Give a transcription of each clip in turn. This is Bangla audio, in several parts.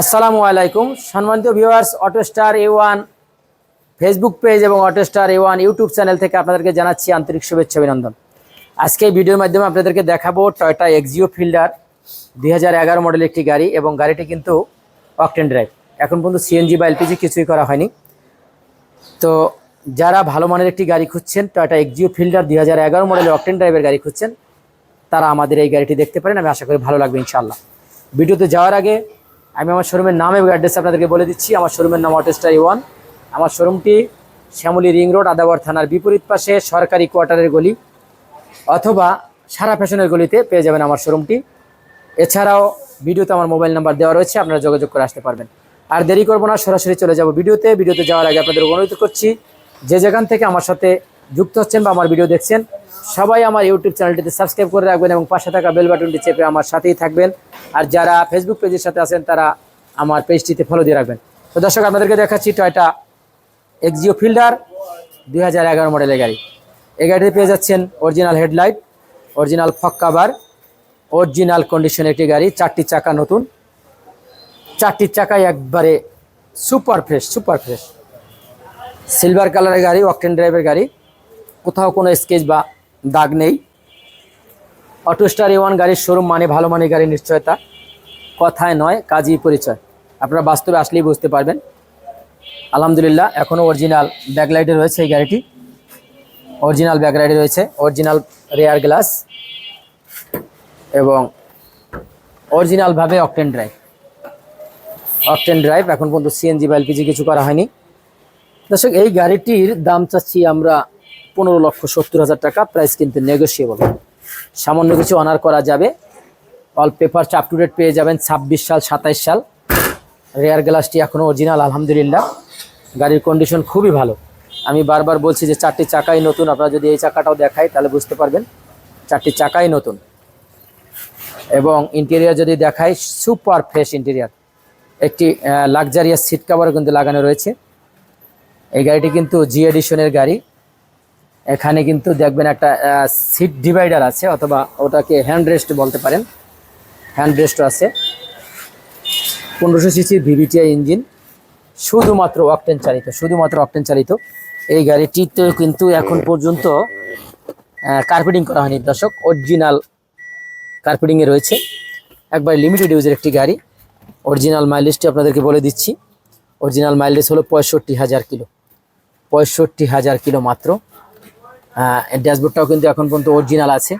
আসসালামু আলাইকুম। সম্মানিত viewers Autostar A one Facebook page এবং Autostar A one YouTube channel থেকে আপনাদেরকে জানাচ্ছি আন্তরিক শুভেচ্ছা, অভিনন্দন। আজকে ভিডিওর মাধ্যমে আপনাদেরকে দেখাবো টয়টা এক্সিও ফিল্ডার দুই মডেল একটি গাড়ি এবং গাড়িটি কিন্তু অকটেন ড্রাইভ এখন পর্যন্ত সিএনজি বা এলপিজি কিছুই করা হয়নি। তো যারা ভালো মানের একটি গাড়ি খুঁজছেন টয়টা এক্সিও ফিল্ডার দুই হাজার এগারো মডেলের অকটেন ড্রাইভের গাড়ি খুঁজছেন, তারা আমাদের এই গাড়িটি দেখতে পারেন। আমি আশা করি ভালো লাগবে ইনশাল্লাহ ভিডিওতে যাওয়ার আগে আমি আমার শোরুমের নাম এবং অ্যাড্রেস আপনাদেরকে বলে দিচ্ছি। আমার শোরুমের নাম অটোস্টার ওয়ান আমার শোরুমটি শ্যামলী রিং রোড, আদাবর থানার বিপরীত পাশে সরকারি কোয়ার্টারের গলি অথবা সারা ফ্যাশনের গলিতে পেয়ে যাবেন আমার শোরুমটি এছাড়াও ভিডিওতে আমার মোবাইল নাম্বার দেওয়া রয়েছে, আপনারা যোগাযোগ করে আসতে পারবেন। আর দেরি করব না, সরাসরি চলে যাব ভিডিওতে। ভিডিওতে যাওয়ার আগে আপনাদের অনুরোধ করছি, যে যেখান থেকে আমার সাথে যুক্ত হচ্ছেন বা আমার ভিডিও দেখছেন, সবাই আমার ইউটিউব চ্যানেলটিতে সাবস্ক্রাইব করে রাখবেন এবং পাশে থাকা বেল বাটনটি চেপে আমার সাথেই থাকবেন। আর যারা ফেসবুক পেজের সাথে আছেন, তারা আমার পেজটিতে ফলো দিয়ে রাখবেন। তো দর্শক, আপনাদেরকে দেখাচ্ছি টয়টা এক্সিও ফিল্ডার দুই হাজার এগারো মডেলের গাড়ি। এই গাড়িতে পেয়ে যাচ্ছেন original headlight original fog cover original condition একটি গাড়ি, চারটি চাকা নতুন। চারটি চাকাই একবারে super fresh super fresh silver কালারের গাড়ি অকটেন ড্রাইভের গাড়ি। কোথাও কোনো স্কেচ বা দাগ নেই। অটো স্টার ওয়ান গাড়ির শোরুম মানে ভালো মানের গাড়ির নিশ্চয়তা। কথায় নয়, কাজই পরিচয়। আপনারা বাস্তবে আসলেই বুঝতে পারবেন। আলহামদুলিল্লাহ এখনও অরিজিনাল ব্যাকলাইটে রয়েছে এই গাড়িটি। অরিজিনাল ব্যাকলাইটে রয়েছে অরিজিনাল রেয়ার গ্লাস এবং অরিজিনালভাবে অকটেন ড্রাইভ অকটেন ড্রাইভ এখন পর্যন্ত সিএনজি বা এলপিজি কিছু করা হয়নি। দর্শক, এই গাড়িটির দাম চাচ্ছি আমরা পনেরো লক্ষ সত্তর হাজার টাকা প্রাইস কিন্তু নেগোসিয়েবল সামান্য কিছু অনার করা যাবে। All paper up to date পেয়ে যাবেন ছাব্বিশ সাল, সাতাইশ সাল। রেয়ার গ্লাসটি এখনও অরিজিনাল আলহামদুলিল্লাহ। গাড়ির কন্ডিশন খুবই ভালো। আমি বারবার বলছি যে চারটি চাকাই নতুন। আপনারা যদি এই চাকাটাও দেখাই, তাহলে বুঝতে পারবেন চারটি চাকাই নতুন। এবং ইন্টেরিয়ার যদি দেখাই সুপার ফ্রেশ ইন্টেরিয়ার একটি লাক্সারিয়াস সিট কাভারও কিন্তু লাগানো রয়েছে। এই গাড়িটি কিন্তু জি এডিশনের গাড়ি। এখানে কিন্তু দেখবেন একটা সিট ডিভাইডার আছে, অথবা ওটাকে হ্যান্ড রেস্ট বলতে পারেন। হ্যান্ড রেস্টও আছে। পনেরোশো সিসির ভিভিটিআই ইঞ্জিন শুধুমাত্র অকটেন চালিত, শুধুমাত্র অকটেন চালিত। এই গাড়িটিতে কিন্তু এখন পর্যন্ত কার্পেটিং করা হয়নি, দর্শক। অরিজিনাল কার্পেটিংয়ে রয়েছে। একবার লিমিটেড ইউজের একটি গাড়ি। অরিজিনাল মাইলেজটি আপনাদেরকে বলে দিচ্ছি। অরিজিনাল মাইলেজ হলো পঁয়ষট্টি হাজার কিলো। পঁয়ষট্টি হাজার কিলো মাত্র। ড্যাশবোর্ডটাও কিন্তু এখন পর্যন্ত অরিজিনাল আছে।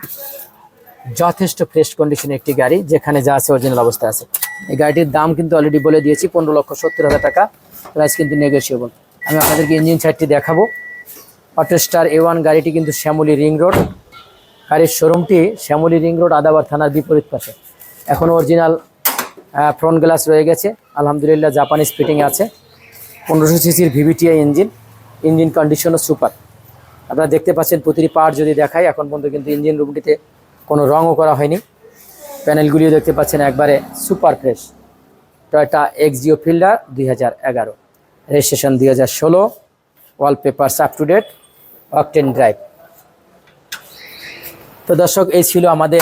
যথেষ্ট ফ্রেশ কন্ডিশনের একটি গাড়ি, যেখানে যা আছে অরিজিনাল অবস্থায় আছে। এই গাড়িটির দাম কিন্তু অলরেডি বলে দিয়েছি, পনেরো লক্ষ সত্তর হাজার টাকা। প্রাইস কিন্তু নেগোসিয়েবল আমি আপনাদেরকে ইঞ্জিন সাইডটি দেখাবো। অটোস্টার এ ওয়ান গাড়িটি কিন্তু শ্যামলী রিং রোড গাড়ির শোরুমটি শ্যামলি রিং রোড আদাবার থানার বিপরীত পাশে। এখন অরিজিনাল ফ্রন্ট গ্লাস রয়ে গেছে। আলহামদুলিল্লাহ জাপানিজ ফিটিং আছে। পনেরোশো সিসির ভিভিটিআই ইঞ্জিন ইঞ্জিন কন্ডিশনও সুপার আপনারা দেখতে পাচ্ছেন, প্রতিটি পার্ট যদি দেখাই, এখন পর্যন্ত কিন্তু ইঞ্জিন রুমটিতে কোনো রঙও করা হয়নি। প্যানেলগুলিও দেখতে পাচ্ছেন একবারে super fresh. Toyota Axio Fielder দুই হাজার এগারো। রেজিস্ট্রেশন দুই হাজার ষোলো। All paper up to date octane drive তো দর্শক, এই ছিল আমাদের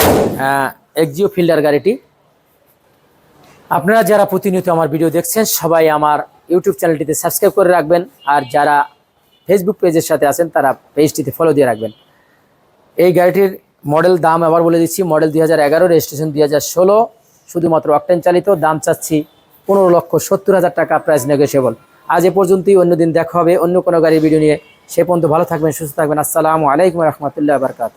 এক্সজিও ফিল্ডার গাড়িটি। আপনারা যারা প্রতিনিয়ত আমার ভিডিও দেখছেন, সবাই আমার ইউটিউব চ্যানেলটিতে সাবস্ক্রাইব করে রাখবেন। আর যারা ফেসবুক পেজের সাথে আছেন, তারা পেজটিতে ফলো দিয়ে রাখবেন। এই গাড়িটির মডেল দাম আবার বলে দিচ্ছি মডেল দুই হাজার এগারো রেজিস্ট্রেশন দুই হাজার ষোলো, শুধুমাত্র অকটেন চালিত, দাম চাচ্ছি পনেরো লক্ষ সত্তর হাজার টাকা প্রাইস নেগোসিয়েবল আজ এ পর্যন্তই, অন্যদিন দেখা হবে, অন্য কোনো গাড়ির ভিডিও নিয়ে। সে পর্যন্ত ভালো থাকবেন, সুস্থ থাকবেন, আসসালামু আলাইকুম রহমতুল্লাহ বারকাত